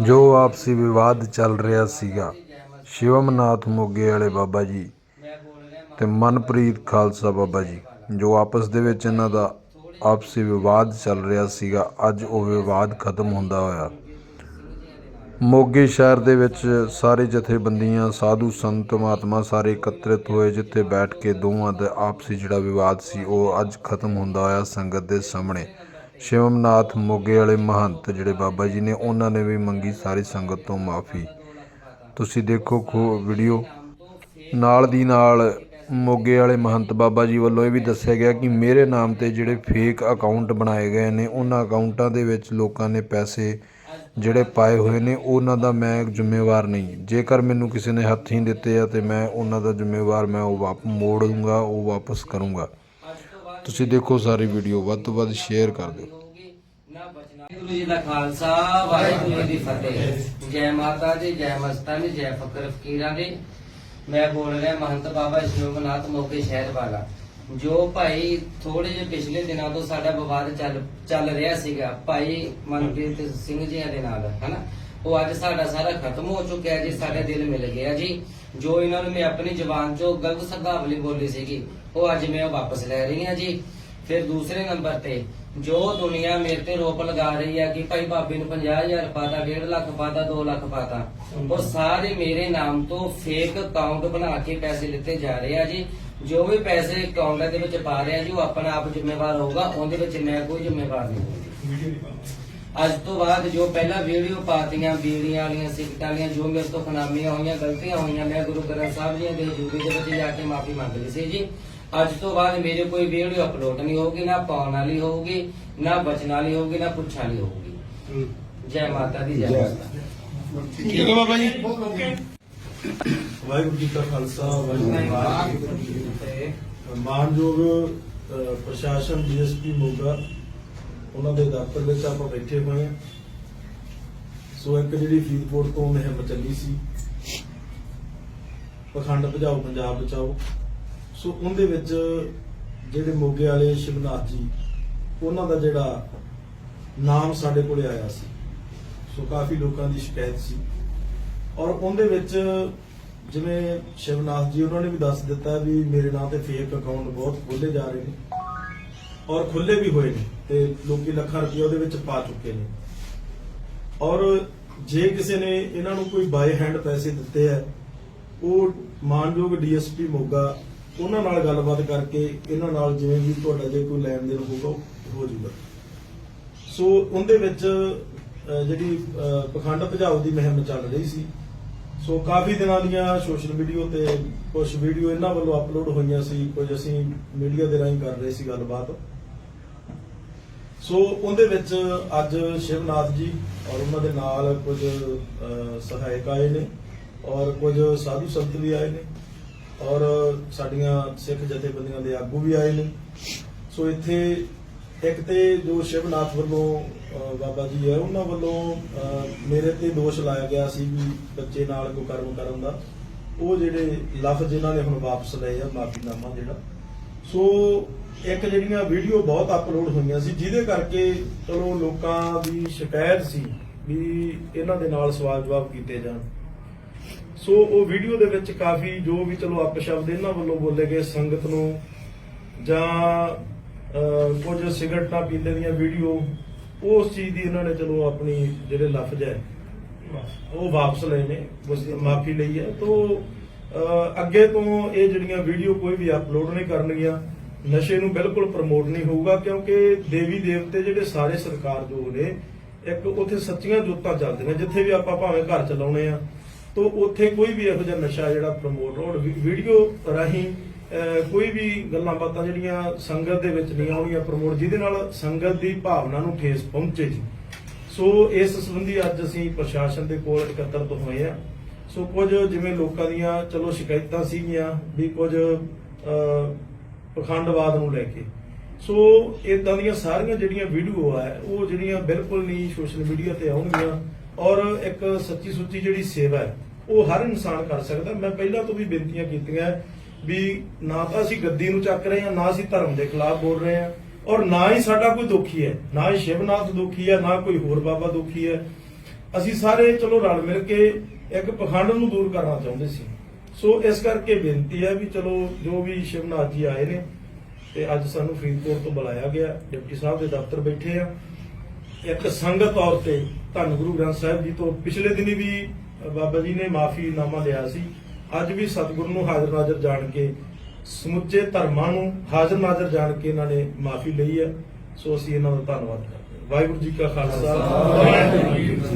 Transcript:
ਜੋ ਆਪਸੀ ਵਿਵਾਦ ਚੱਲ ਰਿਹਾ ਸੀਗਾ, ਸ਼ਿਵਮਨਾਥ ਮੋਗੇ ਵਾਲੇ ਬਾਬਾ ਜੀ ਮੈਂ ਤੇ ਮਨਪ੍ਰੀਤ ਖਾਲਸਾ ਬਾਬਾ ਜੀ, ਜੋ ਆਪਸ ਦੇ ਵਿੱਚ ਇਹਨਾਂ ਦਾ ਆਪਸੀ ਵਿਵਾਦ ਚੱਲ ਰਿਹਾ ਸੀਗਾ, ਅੱਜ ਉਹ ਵਿਵਾਦ ਖਤਮ ਹੁੰਦਾ ਹੋਇਆ। ਮੋਗੇ ਸ਼ਹਿਰ ਦੇ ਵਿੱਚ ਸਾਰੇ ਜਥੇਬੰਦੀਆਂ, ਸਾਧੂ ਸੰਤ, ਮਹਾਤਮਾ ਸਾਰੇ ਇਕੱਤਰਿਤ ਹੋਏ, ਜਿੱਥੇ ਬੈਠ ਕੇ ਦੋਵਾਂ ਦਾ ਆਪਸੀ ਜਿਹੜਾ ਵਿਵਾਦ ਸੀ, ਉਹ ਅੱਜ ਖਤਮ ਹੁੰਦਾ ਹੋਇਆ ਸੰਗਤ ਦੇ ਸਾਹਮਣੇ। ਸ਼ਿਵਮਨਾਥ ਮੋਗੇ ਵਾਲੇ ਮਹੰਤ ਜਿਹੜੇ ਬਾਬਾ ਜੀ ਨੇ, ਉਹਨਾਂ ਨੇ ਵੀ ਮੰਗੀ ਸਾਰੀ ਸੰਗਤ ਤੋਂ ਮਾਫੀ। ਤੁਸੀਂ ਦੇਖੋ ਖੋ ਵੀਡੀਓ। ਨਾਲ ਦੀ ਨਾਲ ਮੋਗੇ ਵਾਲੇ ਮਹੰਤ ਬਾਬਾ ਜੀ ਵੱਲੋਂ ਇਹ ਵੀ ਦੱਸਿਆ ਗਿਆ ਕਿ ਮੇਰੇ ਨਾਮ ਤੇ ਜਿਹੜੇ ਫੇਕ ਅਕਾਊਂਟ ਬਣਾਏ ਗਏ ਨੇ, ਉਹਨਾਂ ਅਕਾਊਂਟਾਂ ਦੇ ਵਿੱਚ ਲੋਕਾਂ ਨੇ ਪੈਸੇ ਜਿਹੜੇ ਪਾਏ ਹੋਏ ਨੇ, ਉਹਨਾਂ ਦਾ ਮੈਂ ਜ਼ਿੰਮੇਵਾਰ ਨਹੀਂ। ਜੇਕਰ ਮੈਨੂੰ ਕਿਸੇ ਨੇ ਹੱਥੀਂ ਦਿੱਤੇ ਆ ਤੇ ਮੈਂ ਉਹਨਾਂ ਦਾ ਜ਼ਿੰਮੇਵਾਰ ਮੈਂ ਉਹ ਵਾਪ, ਮੋੜ ਦੂੰਗਾ, ਉਹ ਵਾਪਸ ਕਰੂੰਗਾ। ਤੁਸੀਂ ਦੇਖੋ ਸਾਰੀ ਵੀਡੀਓ ਵੱਧ ਤੋਂ ਵੱਧ ਸ਼ੇਅਰ ਕਰ ਦਿਓ। ਹੋਊਗੀ ਜੀ ਦਾ ਖਾਲਸਾ, ਵਾਹਿਗੁਰੂ ਜੀ ਦੀ ਫਤਿਹ। ਜੈ ਮਾਤਾ ਦੀ, ਜੈ ਮਸਤਾਂ ਦੀ, ਜੈ ਫਕਰ ਫਕੀਰਾਂ ਦੀ। ਮੈਂ ਬੋਲ ਰਿਹਾ ਮਹੰਤ ਬਾਬਾ ਸ਼ਿਵਨਾਥ ਮੋਗੇ ਸ਼ਹਿਰ ਵਾਲਾ। ਜੋ ਭਾਈ ਥੋੜੇ ਜਿਹੇ ਪਿਛਲੇ ਦਿਨਾਂ ਤੋਂ ਸਾਡਾ ਵਿਵਾਦ ਚੱਲ ਚੱਲ ਰਿਹਾ ਸੀਗਾ, ਭਾਈ ਮਨਪ੍ਰੀਤ ਸਿੰਘ ਜੀ ਦੇ ਨਾਲ, ਹਨਾ? ਉਹ ਅੱਜ ਸਾਡਾ ਸਾਰਾ ਖਤਮ ਹੋ ਚੁੱਕਿਆ ਜੀ, ਸਾਡੇ ਦਿਲ ਮਿਲ ਗਿਆ ਜੀ। ਜੋ ਇਹਨਾਂ ਨੂੰ ਮੈਂ ਆਪਣੀ ਜ਼ੁਬਾਨ ਚੋਂ ਗਲਤ ਸ਼ਬਦਾਵਲੀ ਬੋਲੀ ਸੀਗੀ, ਉਹ ਅੱਜ ਮੈਂ ਵਾਪਸ ਲੈ ਰਹੀ ਹਾਂ ਜੀ। ਫਿਰ ਦੂਸਰੇ ਨੰਬਰ ਤੇ, ਜੋ ਦੁਨੀਆ ਮੇਰੇ ਤੇ ਰੋਪ ਲਗਾ ਰਹੀ ਹੈ ਕਿ ਭਾਈ ਬਾਬੇ ਨੂੰ 50000 ਪਾਤਾ 1.5 ਲੱਖ ਪਾਤਾ 2 ਲੱਖ ਪਾਤਾ ਉਹ ਸਾਰੇ ਮੇਰੇ ਨਾਮ ਤੋਂ ਫੇਕ ਅਕਾਊਂਟ ਬਣਾ ਕੇ ਪੈਸੇ ਲਿੱਤੇ ਜਾ ਰਹੇ ਆ ਜੀ। ਜੋ ਵੀ ਪੈਸੇ ਅਕਾਊਂਟ ਦੇ ਵਿੱਚ ਪਾ ਰਿਹਾ ਜੀ, ਉਹ ਆਪਣਾ ਆਪ ਜ਼ਿੰਮੇਵਾਰ ਹੋਊਗਾ, ਉਹਦੇ ਵਿੱਚ ਮੈਂ ਕੋਈ ਜ਼ਿੰਮੇਵਾਰ ਨਹੀਂ। ਅੱਜ ਤੋਂ ਬਾਅਦ ਜੋ ਪਹਿਲਾਂ ਵੀਡੀਓ ਪਾਤੀਆਂ, ਬੀੜੀਆਂ ਵਾਲੀਆਂ ਸਿਗਟਾਂ ਵਾਲੀਆਂ, ਜੋ ਮੇਰੇ ਤੋਂ ਖਨਾਮੀਆਂ ਹੋਈਆਂ, ਗਲਤੀਆਂ ਹੋਈਆਂ, ਮੈਂ ਗੁਰੂ ਗ੍ਰੰਥ ਸਾਹਿਬ ਜੀ ਦੇ ਹਜ਼ੂਰੀ ਦੇ ਵਿੱਚ ਜਾ ਕੇ ਮਾਫੀ ਮੰਗ ਸੀ ਜੀ। ਅੱਜ ਤੋਂ ਬਾਅਦ ਮੇਰੇ ਕੋਈ ਵੀਡੀਓ ਅਪਲੋਡ ਨਹੀਂ ਹੋਊਗੀ, ਨਾ ਪਾਉਣ ਵਾਲੀ ਹੋਊਗੀ, ਨਾ ਬਚਣ ਵਾਲੀ ਹੋਊਗੀ, ਨਾ ਪੁੱਛਣ ਵਾਲੀ ਹੋਊਗੀ। ਜੈ ਮਾਤਾ ਦੀ, ਜੈ ਮਾਤਾ ਠੀਕ ਹੈ ਬਾਬਾ ਜੀ? ਵਾਹਿਗੁਰੂ ਜੀ ਕਾ ਖਾਲਸਾ, ਵਾਹਿਗੁਰੂ ਜੀ ਕੀ ਫਤਿਹ। ਮਾਨਯੋਗ ਪ੍ਰਸ਼ਾਸਨ, ਡੀਐਸਪੀ ਮੋਗਾ ਉਹਨਾਂ ਦੇ ਦਫ਼ਤਰ ਵਿੱਚ ਆਪਾਂ ਬੈਠੇ ਹੋਏ ਹਾਂ। ਸੋ ਇੱਕ ਜਿਹੜੀ ਫਰੀਦਕੋਟ ਤੋਂ ਮੁਹਿੰਮ ਚੱਲੀ ਸੀ, ਪਖੰਡ ਭਜਾਓ, ਪੰਜਾਬ ਬਚਾਓ। ਸੋ ਉਹਦੇ ਵਿੱਚ ਜਿਹੜੇ ਮੋਗੇ ਵਾਲੇ ਸ਼ਿਵਨਾਥ ਜੀ, ਉਹਨਾਂ ਦਾ ਜਿਹੜਾ ਨਾਮ ਸਾਡੇ ਕੋਲੇ ਆਇਆ ਸੀ। ਸੋ ਕਾਫੀ ਲੋਕਾਂ ਦੀ ਸ਼ਿਕਾਇਤ ਸੀ। ਔਰ ਉਹਦੇ ਵਿੱਚ ਜਿਵੇਂ ਸ਼ਿਵਨਾਥ ਜੀ, ਉਹਨਾਂ ਨੇ ਵੀ ਦੱਸ ਦਿੱਤਾ ਵੀ ਮੇਰੇ ਨਾਂ ਤੇ ਫੇਕ ਅਕਾਊਂਟ ਬਹੁਤ ਖੋਲੇ ਜਾ ਰਹੇ ਨੇ। ਔਰ ਖੁੱਲੇ ਵੀ ਹੋਏ ਨੇ ਤੇ ਲੋਕੀ ਲੱਖਾਂ ਰੁਪਏ ਉਹਦੇ ਵਿੱਚ ਪਾ ਚੁੱਕੇ ਨੇ। ਔਰ ਜੇ ਕਿਸੇ ਨੇ ਇਹਨਾਂ ਨੂੰ ਕੋਈ ਬਾਈ ਹੈਂਡ ਪੈਸੇ ਦਿੱਤੇ ਆ ਉਹ ਮਾਨਯੋਗ ਡੀਐਸਪੀ ਮੋਗਾ ਉਹਨਾਂ ਨਾਲ ਗੱਲਬਾਤ ਕਰਕੇ ਇਹਨਾਂ ਨਾਲ ਜਿਵੇਂ ਵੀ ਤੁਹਾਡਾ ਜੇ ਕੋਈ ਲੈਣ ਦੇਣ ਹੋਊਗਾ ਹੋ ਜਾਊਗਾ। ਸੋ ਉਹਦੇ ਵਿੱਚ ਅਹ, ਜਿਹੜੀ ਪਖੰਡ ਭਜਾਓ ਦੀ ਮੁਹਿੰਮ ਚੱਲ ਰਹੀ ਸੀ। ਸੋ ਕਾਫੀ ਦਿਨਾਂ ਦੀਆਂ ਸੋਸ਼ਲ ਮੀਡੀਆ ਤੇ ਕੁਝ ਵੀਡੀਓ ਇਹਨਾਂ ਵੱਲੋਂ ਅਪਲੋਡ ਹੋਈਆਂ ਸੀ ਕੁਝ ਅਸੀਂ ਮੀਡੀਆ ਦੇ ਰਾਹੀਂ ਕਰ ਰਹੇ ਸੀ ਗੱਲਬਾਤ। ਸੋ ਉਹਦੇ ਵਿੱਚ ਅੱਜ ਸ਼ਿਵਨਾਥ ਜੀ ਔਰ ਉਹਨਾਂ ਦੇ ਨਾਲ ਕੁਝ ਸਹਾਇਕ ਆਏ ਨੇ ਔਰ ਕੁਝ ਸਾਧੂ ਸੰਤ ਵੀ ਆਏ ਨੇ ਔਰ ਸਾਡੀਆਂ ਸਿੱਖ ਜਥੇਬੰਦੀਆਂ ਦੇ ਆਗੂ ਵੀ ਆਏ ਨੇ। ਸੋ ਇੱਥੇ ਇੱਕ ਤੇ ਜੋ ਸ਼ਿਵਨਾਥ ਵੱਲੋਂ ਬਾਬਾ ਜੀ ਹੈ, ਉਹਨਾਂ ਵੱਲੋਂ ਮੇਰੇ ਤੇ ਦੋਸ਼ ਲਾਇਆ ਗਿਆ ਸੀ ਵੀ ਬੱਚੇ ਨਾਲ ਕੋਈ ਕਰਮ ਕਰਨ ਦਾ। ਉਹ ਜਿਹੜੇ ਲਫ਼ਜ਼ ਇਹਨਾਂ ਨੇ ਹੁਣ ਵਾਪਸ ਲਏ ਆ, ਮਾਫੀਨਾਮਾ ਜਿਹੜਾ ਸੋ ਇੱਕ ਜਿਹੜੀਆਂ ਵੀਡੀਓ ਬਹੁਤ ਅਪਲੋਡ ਹੋਈਆਂ ਸੀ ਜਿਹਦੇ ਕਰਕੇ ਚਲੋ ਲੋਕਾਂ ਦੀ ਸ਼ਿਕਾਇਤ ਸੀ ਵੀ ਇਹਨਾਂ ਦੇ ਨਾਲ ਸਵਾਲ ਜਵਾਬ ਕੀਤੇ ਜਾਣ। ਸੋ ਉਹ ਵੀਡੀਓ ਦੇ ਵਿੱਚ ਕਾਫੀ ਜੋ ਵੀ ਚਲੋ ਅਪਸ਼ਬਦ ਇਹਨਾਂ ਵੱਲੋਂ ਬੋਲੇ ਗਏ ਸੰਗਤ ਨੂੰ ਜਾਂ ਅਹ, ਕੁਝ ਸਿਗਰਟਾਂ ਪੀਂਦੇ ਦੀਆਂ ਵੀਡੀਓ ਉਸ ਚੀਜ਼ ਦੀ ਇਹਨਾਂ ਨੇ ਚਲੋ ਆਪਣੀ ਜਿਹੜੇ ਲਫ਼ਜ਼ ਹੈ ਉਹ ਵਾਪਸ ਲਏ ਨੇ ਮਾਫੀ ਲਈ ਹੈ। ਤੋਂ ਅੱਗੇ ਤੋਂ ਇਹ ਜਿਹੜੀਆਂ ਵੀਡੀਓ ਕੋਈ ਵੀ ਅਪਲੋਡ ਨਹੀਂ ਕਰਨਗੀਆਂ, ਨਸ਼ੇ ਨੂੰ ਬਿਲਕੁਲ ਪ੍ਰਮੋਟ ਨਹੀਂ ਹੋਊਗਾ, ਕਿਉਂਕਿ ਦੇਵੀ ਦੇਵਤੇ ਜਿਹੜੇ ਸਾਰੇ ਸਰਕਾਰਯੋਗ ਨੇ, ਇੱਕ ਉੱਥੇ ਸੱਚੀਆਂ ਜੋਤਾਂ ਚੱਲਦੀਆਂ, ਜਿੱਥੇ ਵੀ ਆਪਾਂ ਭਾਵੇਂ ਘਰ ਚਲਾਉਣੇ ਆ, ਤੋਂ ਉੱਥੇ ਕੋਈ ਵੀ ਇਹੋ ਜਿਹਾ ਨਸ਼ਾ ਜਿਹੜਾ ਪ੍ਰਮੋਟ ਹੋਣ ਵੀਡੀਓ ਰਾਹੀਂ ਕੋਈ ਵੀ ਗੱਲਾਂ ਬਾਤਾਂ ਜਿਹੜੀਆਂ ਸੰਗਤ ਦੇ ਵਿੱਚ ਨਹੀਂ ਆਉਣੀਆਂ ਪ੍ਰਮੋਟ ਜਿਹਦੇ ਨਾਲ ਸੰਗਤ ਦੀ ਭਾਵਨਾ ਨੂੰ ਠੇਸ ਪਹੁੰਚੇ ਜੀ। ਸੋ ਇਸ ਸੰਬੰਧੀ ਅੱਜ ਅਸੀਂ ਪ੍ਰਸ਼ਾਸਨ ਦੇ ਕੋਲ ਇਕੱਤਰਤ ਹੋਏ ਆ। ਸੋ ਕੁਝ ਜਿਵੇਂ ਲੋਕਾਂ ਦੀਆਂ ਚਲੋ ਸ਼ਿਕਾਇਤਾਂ ਸੀਗੀਆਂ ਵੀ ਕੁਝ ਪਖੰਡਵਾਦ ਨੂੰ ਲੈ ਕੇ। ਸੋ ਇਦਾਂ ਦੀਆਂ ਸਾਰੀਆਂ ਜਿਹੜੀਆਂ ਵੀਡੀਓ ਆ, ਉਹ ਜਿਹੜੀਆਂ ਬਿਲਕੁਲ ਨਹੀਂ ਸੋਸ਼ਲ ਮੀਡੀਆ ਤੇ ਆਉਣਗੀਆਂ ਔਰ ਇੱਕ ਸੱਚੀ ਸੁੱਚੀ ਜਿਹੜੀ ਸੇਵਾ ਹੈ, ਉਹ ਹਰ ਇਨਸਾਨ ਕਰ ਸਕਦਾ। ਮੈਂ ਪਹਿਲਾਂ ਤੋਂ ਵੀ ਬੇਨਤੀਆਂ ਕੀਤੀਆਂ ਵੀ ਨਾ ਤਾਂ ਅਸੀਂ ਗੱਦੀ ਨੂੰ ਚੱਕ ਰਹੇ ਹਾਂ, ਨਾ ਅਸੀਂ ਧਰਮ ਦੇ ਖਿਲਾਫ ਬੋਲ ਰਹੇ ਹਾਂ ਔਰ ਨਾ ਹੀ ਸਾਡਾ ਕੋਈ ਦੁਖੀ ਹੈ, ਨਾ ਹੀ ਸ਼ਿਵਨਾਥ ਦੁਖੀ ਹੈ, ਨਾ ਕੋਈ ਹੋਰ ਬਾਬਾ ਦੁਖੀ ਹੈ। ਅਸੀਂ ਸਾਰੇ ਚਲੋ ਰਲ ਮਿਲ ਕੇ ਇੱਕ ਪਖੰਡ ਨੂੰ ਦੂਰ ਕਰਨਾ ਚਾਹੁੰਦੇ ਸੀ। ਸੋ ਇਸ ਕਰਕੇ ਬੇਨਤੀ ਹੈ ਵੀ ਚਲੋ ਜੋ ਵੀ ਸ਼ਿਵਨਾਥ ਜੀ ਆਏ ਨੇ ਤੇ ਅੱਜ ਸਾਨੂੰ ਫਰੀਦਕੋਟ ਤੋਂ ਬੁਲਾਇਆ ਗਿਆ, ਡਿਪਟੀ ਸਾਹਿਬ ਦੇ ਦਫ਼ਤਰ ਬੈਠੇ ਆ। ਇੱਕ ਸੰਗਤ ਤੌਰ ਤੇ ਧੰਨ ਗੁਰੂ ਗ੍ਰੰਥ ਸਾਹਿਬ ਜੀ ਤੋਂ ਪਿਛਲੇ ਦਿਨੀ ਵੀ ਬਾਬਾ ਜੀ ਨੇ ਮਾਫ਼ੀ ਮਾਫੀਨਾਮਾ ਲਿਆ ਸੀ। ਅੱਜ ਵੀ ਸਤਿਗੁਰੂ ਨੂੰ ਹਾਜ਼ਰ ਨਾਜ਼ਰ ਜਾਣ ਕੇ, ਸਮੁੱਚੇ ਧਰਮਾਂ ਨੂੰ ਹਾਜ਼ਰ ਨਾਜ਼ਰ ਜਾਣ ਕੇ ਇਹਨਾਂ ਨੇ ਮਾਫੀ ਲਈ ਹੈ। ਸੋ ਅਸੀਂ ਇਹਨਾਂ ਦਾ ਧੰਨਵਾਦ ਕਰਦੇ ਹਾਂ। ਵਾਹਿਗੁਰੂ ਜੀ ਕਾ ਖਾਲਸਾ।